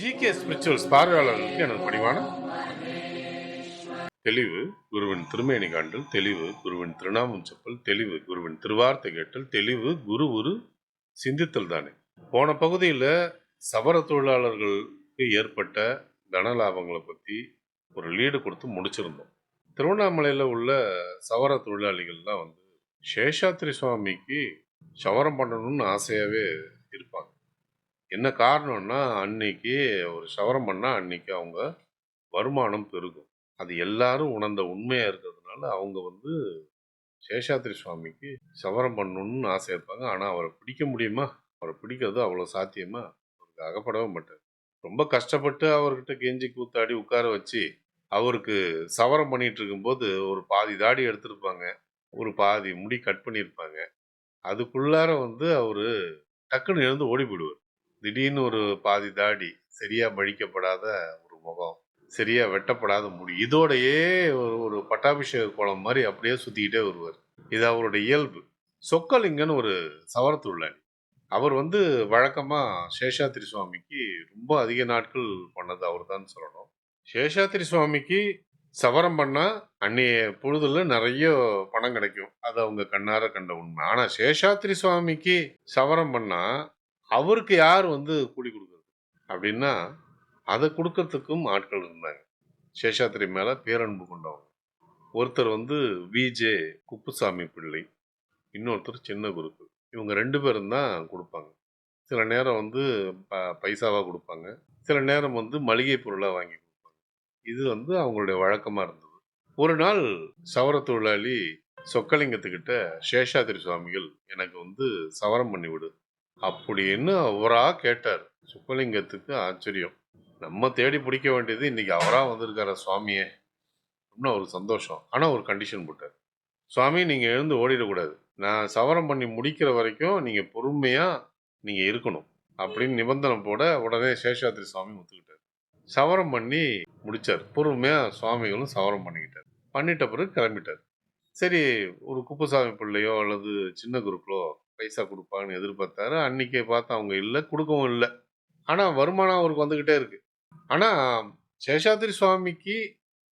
GK spirituals பார்வையாளர்களுக்கு எனது பணிவான தெளிவு குருவின் திருமேனி காண்டல் தெளிவு குருவின் திருநாமம் செப்பல் தெளிவு குருவின் திருவார்த்தை கேட்டல் தெளிவு குரு ஒரு சிந்தித்தல் தானே. போன பகுதியில் சவர தொழிலாளர்களுக்கு ஏற்பட்ட தன லாபங்களை பற்றி ஒரு லீடு கொடுத்து முடிச்சிருந்தோம். திருவண்ணாமலையில் உள்ள சவர தொழிலாளிகள்லாம் வந்து சேஷாத்ரி சுவாமிக்கு சவரம் பண்ணணும்னு ஆசையாகவே இருப்பாங்க. என்ன காரணம்னா அன்னைக்கு ஒரு சவரம் பண்ணால் அன்னைக்கு அவங்க வருமானம் பெருகும். அது எல்லாரும் உணர்ந்த உண்மையாக இருக்கிறதுனால அவங்க வந்து சேஷாத்ரி சுவாமிக்கு சவரம் பண்ணணும்னு ஆசை இருப்பாங்க. ஆனால் அவரை பிடிக்க முடியுமா? அவரை பிடிக்கிறது அவ்வளோ சாத்தியமா? அவருக்கு அகப்படவே மாட்டார். ரொம்ப கஷ்டப்பட்டு அவர்கிட்ட கெஞ்சி கூத்தாடி உட்கார வச்சு அவருக்கு சவரம் பண்ணிட்டு இருக்கும்போது ஒரு பாதி தாடி எடுத்திருப்பாங்க. ஒரு பாதி முடி கட் பண்ணியிருப்பாங்க அதுக்குள்ளார வந்து அவர் டக்குன்னு எழுந்து ஓடி போயிடுவார். திடீர்னு ஒரு பாதி தாடி சரியா மழிக்கப்படாத ஒரு முகம் சரியா வெட்டப்படாத முடி இதோடையே ஒரு ஒரு பட்டாபிஷேக கோலம் மாதிரி அப்படியே சுத்திக்கிட்டே வருவார். இது அவருடைய இயல்பு. சொக்கலிங்கன்னு ஒரு சவரத்துள்ளாடி அவர் வந்து வழக்கமா சேஷாத்திரி சுவாமிக்கு ரொம்ப அதிக நாட்கள் பண்ணது அவர் தான் சொல்லணும். சேஷாத்திரி சுவாமிக்கு சவரம் பண்ணால் அன்னைய பொழுதுல நிறைய பணம் கிடைக்கும். அது அவங்க கண்ணார கண்ட உண்மை. ஆனால் சேஷாத்திரி சுவாமிக்கு சவரம் பண்ணால் அவருக்கு யார் வந்து கூலி கொடுக்குறது? அப்படின்னா அதை கொடுக்கறதுக்கும் ஆட்கள் இருந்தாங்க. சேஷாத்திரி மேலே பேரன்பு கொண்டவங்க. ஒருத்தர் வந்து விஜே குப்புசாமி பிள்ளை இன்னொருத்தர் சின்ன குருக்கு இவங்க ரெண்டு பேரும் தான் கொடுப்பாங்க. சில நேரம் வந்து ப- பைசாவாக கொடுப்பாங்க. சில நேரம் வந்து மளிகை பொருளாக வாங்கி கொடுப்பாங்க. இது வந்து அவங்களுடைய வழக்கமாக இருந்தது. ஒரு நாள் சவர தொழிலாளி சொக்கலிங்கத்துக்கிட்ட சேஷாத்திரி சுவாமிகள் எனக்கு வந்து சவரம் பண்ணிவிடு அப்படின்னு அவரா கேட்டார். சுப்பலிங்கத்துக்கு ஆச்சரியம். நம்ம தேடி பிடிக்க வேண்டியது இன்னைக்கு அவரா வந்திருக்கார சுவாமியே? அப்படின்னு ஒரு சந்தோஷம். ஆனால் ஒரு கண்டிஷன் போட்டார். சுவாமி நீங்கள் எழுந்து ஓடிடக்கூடாது. நான் சவரம் பண்ணி முடிக்கிற வரைக்கும் நீங்கள் பொறுமையாக நீங்கள் இருக்கணும் அப்படின்னு நிபந்தனை போட உடனே சேஷாத்ரி சுவாமி ஒத்துக்கிட்டார். சவரம் பண்ணி முடித்தார் பொறுமையாக சுவாமிகளும் சவரம் பண்ணிக்கிட்டார். பண்ணிட்ட பிறகு கிளம்பிட்டார். சரி ஒரு குப்புசாமி பிள்ளையோ அல்லது சின்ன குருக்களோ பைசா கொடுப்பான்னு எதிர்பார்த்தாரு. அன்னைக்கு பார்த்து அவங்க இல்லை கொடுக்கவும் இல்லை. ஆனால் வருமானம் அவருக்கு வந்துக்கிட்டே இருக்கு. ஆனால் சேஷாத்திரி சுவாமிக்கு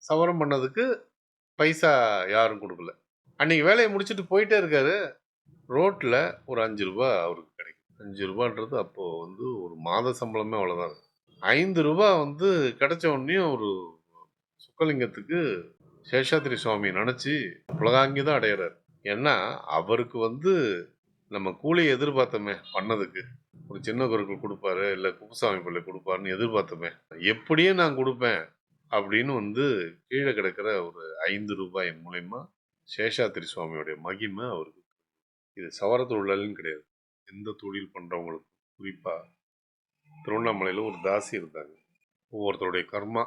சவரம் பண்ணதுக்கு பைசா யாரும் கொடுக்கல. அன்னைக்கு வேலையை முடிச்சுட்டு போயிட்டே இருக்காரு. ரோட்டில் ஒரு அஞ்சு ரூபா அவருக்கு கிடைக்கும். அஞ்சு ரூபான்றது அப்போது வந்து ஒரு மாத சம்பளமே அவ்வளோதான் ஐந்து ரூபா வந்து கிடைச்ச உடனே ஒரு சுக்கலிங்கத்துக்கு சேஷாத்திரி சுவாமி நினச்சி உலகாங்கி தான் அடையிறார். ஏன்னா அவருக்கு வந்து நம்ம கூலியை எதிர்பார்த்தோமே பண்ணதுக்கு. ஒரு சின்ன குருக்கள் கொடுப்பாரு இல்லை குப்புசாமி பிள்ளை கொடுப்பாருன்னு எதிர்பார்த்தோமே. எப்படியும் நான் கொடுப்பேன் அப்படின்னு வந்து கீழே கிடக்கிற ஒரு ஐந்து ரூபாய் மூலயமா சேஷாத்திரி சுவாமியோடைய மகிமை அவருக்கு இது சவர தொழிலாளின்னு கிடையாது. எந்த தொழில் பண்ணுறவங்களுக்கு குறிப்பாக திருவண்ணாமலையில் ஒரு தாசி இருந்தாங்க. ஒவ்வொருத்தருடைய கர்மா.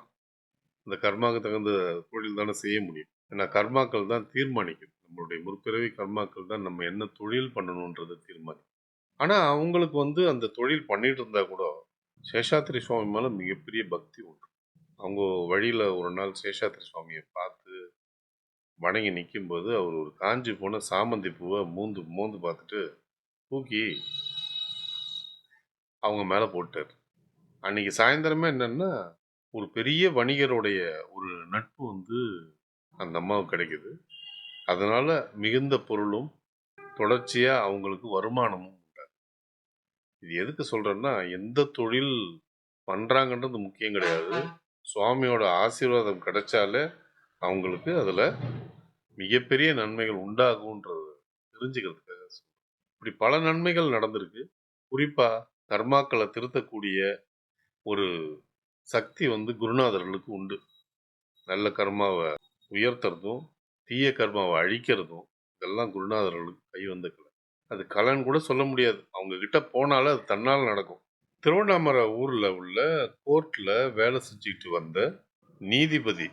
அந்த கர்மாவுக்கு தகுந்த தொழில் தானே செய்ய முடியும். ஏன்னா கர்மாக்கள் தான் தீர்மானிக்கும். நம்மளுடைய முற்பிறவி கர்மாக்கள் தான் நம்ம என்ன தொழில் பண்ணணுன்றதை தீர்மானிக்கும் ஆனால் அவங்களுக்கு வந்து அந்த தொழில் பண்ணிட்டு இருந்தா கூட சேஷாத்திரி சுவாமி மேலே மிகப்பெரிய பக்தி உண்டு. அவங்க வழியில் ஒரு நாள் சேஷாத்திரி சுவாமியை பார்த்து வணங்கி நிற்கும்போது அவர் ஒரு காஞ்சி போன சாமந்தி பூவை மூந்து மோந்து பார்த்துட்டு தூக்கி அவங்க மேலே போட்டார். அன்னைக்கு சாயந்தரமே என்னன்னா ஒரு பெரிய வணிகருடைய ஒரு நட்பு வந்து அந்த அம்மாவுக்கு கிடைக்குது. அதனால மிகுந்த பொருளும் தொடர்ச்சியா அவங்களுக்கு வருமானமும் உண்டாது இது எதுக்கு சொல்றேன்னா எந்த தொழில் பண்றாங்கன்றது முக்கியம் கிடையாது. சுவாமியோட ஆசீர்வாதம் கிடைச்சாலே அவங்களுக்கு அதுல மிகப்பெரிய நன்மைகள் உண்டாகும்ன்றது தெரிஞ்சுக்கிறதுக்காக. இப்படி பல நன்மைகள் நடந்திருக்கு. குறிப்பா கர்மாக்களை திருத்தக்கூடிய ஒரு சக்தி வந்து குருநாதர்களுக்கு உண்டு. நல்ல கர்மாவை உயர்த்துறதும் தீய கர்மாவை அழிக்கிறதும் இதெல்லாம் குருநாதர்களுக்கு கை வந்த கலை அது கலைன்னு கூட சொல்ல முடியாது. அவங்க கிட்ட போனாலும் அது தன்னால் நடக்கும். திருவண்ணாமலை ஊரில் உள்ள கோர்ட்டில் வேலை செஞ்சுக்கிட்டு வந்த நீதிபதி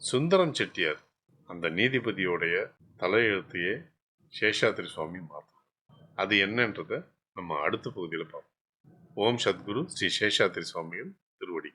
சுந்தரம் செட்டியார் அந்த நீதிபதியோடைய தலையெழுத்தையே சேஷாத்திரி சுவாமி மாற்றும் அது என்னன்றதை நம்ம அடுத்த பகுதியில் பார்ப்போம். ஓம் சத்குரு ஸ்ரீ சேஷாத்திரி சுவாமியின் திருவடி